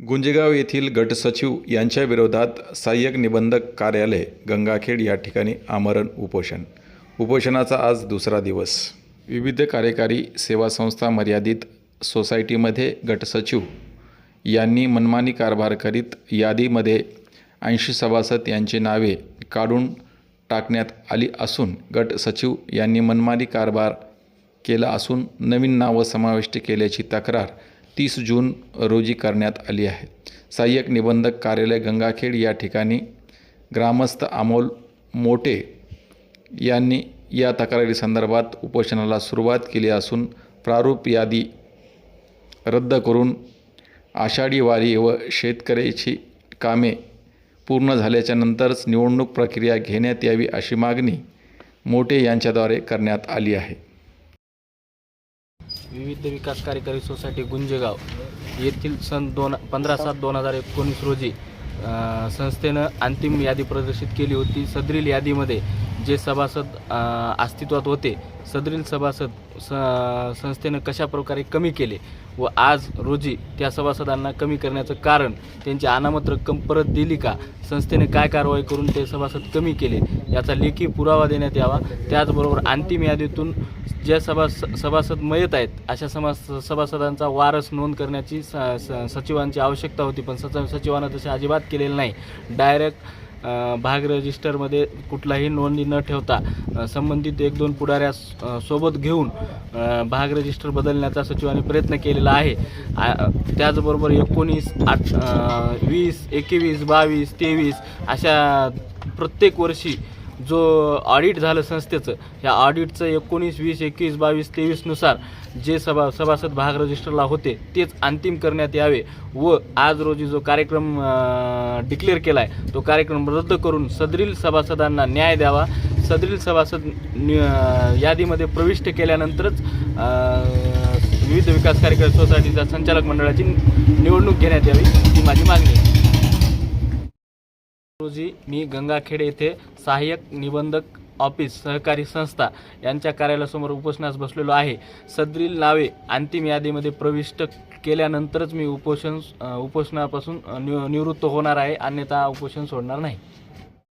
गुंजेगाव येथील गटसचिव यांच्या विरोधात सहाय्यक निबंधक कार्यालय गंगाखेड या ठिकाणी आमरण उपोषण. उपोषणाचा आज दुसरा दिवस. विविध कार्यकारी सेवा संस्था मर्यादित सोसायटीमध्ये गटसचिव यांनी मनमानी कारभार करीत यादीमध्ये ऐंशी सभासद यांची नावे काढून टाकण्यात आली असून गट सचिव यांनी मनमानी कारभार केला असून नवीन नावं समाविष्ट केल्याची तक्रार तीस जून रोजी करण्यात आली आहे. सहाय्यक निबंधक कार्यालय गंगाखेड या ठिकाणी ग्रामस्थ अमोल मोटे यांनी या तक्रारी संदर्भात उपोषणाला सुरुवात केली असून प्रारूप यादी रद्द करून आषाढी वारी व शेतकऱ्याची कामे पूर्ण झाल्याच्या नंतरच निवडणूक प्रक्रिया घेण्यात यावी अशी मागणी मोटे यांच्याद्वारे करण्यात आली आहे. विविध विकास कार्यकारी सोसायटी गुंजेगाव येथील सन दोन पंधरा सात दोन हजार एकोणीस रोजी संस्थेनं अंतिम यादी प्रदर्शित केली होती. सदरील यादीमध्ये जे सभासद अस्तित्वात होते सदरील सभासद स संस्थेनं कशा प्रकारे कमी केले व आज रोजी त्या सभासदांना कमी करण्याचं कारण त्यांची अनामत रक्कम परत दिली का संस्थेने काय कारवाई करून ते सभासद कमी केले याचा लेखी पुरावा देण्यात यावा. त्याचबरोबर अंतिम यादीतून ज्या सभा सभासद मयत आहेत अशा समा सभासदांचा वारस नोंद करण्याची स स- सचिवांची आवश्यकता होती पण सच सचिवांना तसे अजिबात केलेलं नाही. डायरेक्ट भाग रजिस्टरमध्ये कुठलाही नोंदणी न ठेवता संबंधित एक दोन पुढाऱ्यास सोबत घेऊन भाग रजिस्टर बदलण्याचा सचिवांनी प्रयत्न केलेला आहे. त्याचबरोबर एकोणीस आठ वीस एकवीस बावीस तेवीस अशा प्रत्येक वर्षी जो ऑडिट झालं संस्थेचं ह्या ऑडिटचं एकोणीस वीस एकवीस बावीस तेवीसनुसार जे सभा सभासद भाग रजिस्टरला होते तेच अंतिम करण्यात यावे व आज रोजी जो कार्यक्रम डिक्लेअर केला आहे तो कार्यक्रम रद्द करून सदरील सभासदांना न्याय द्यावा. सदरील सभासद यादीमध्ये प्रविष्ट केल्यानंतरच विविध विकास कार्यक्रम सोसायटीच्या संचालक मंडळाची निवडणूक घेण्यात यावी ही माझी मागणी आहे रोजी मी गंगाखेड येथे सहाय्यक निबंधक ऑफिस सहकारी संस्था यांच्या कार्यालयासमोर उपोषणास बसलेलो आहे. सदरील नावे अंतिम यादीमध्ये प्रविष्ट केल्यानंतरच मी उपोषण उपोषणापासून निव निवृत्त होणार आहे. अन्यथा उपोषण सोडणार नाही.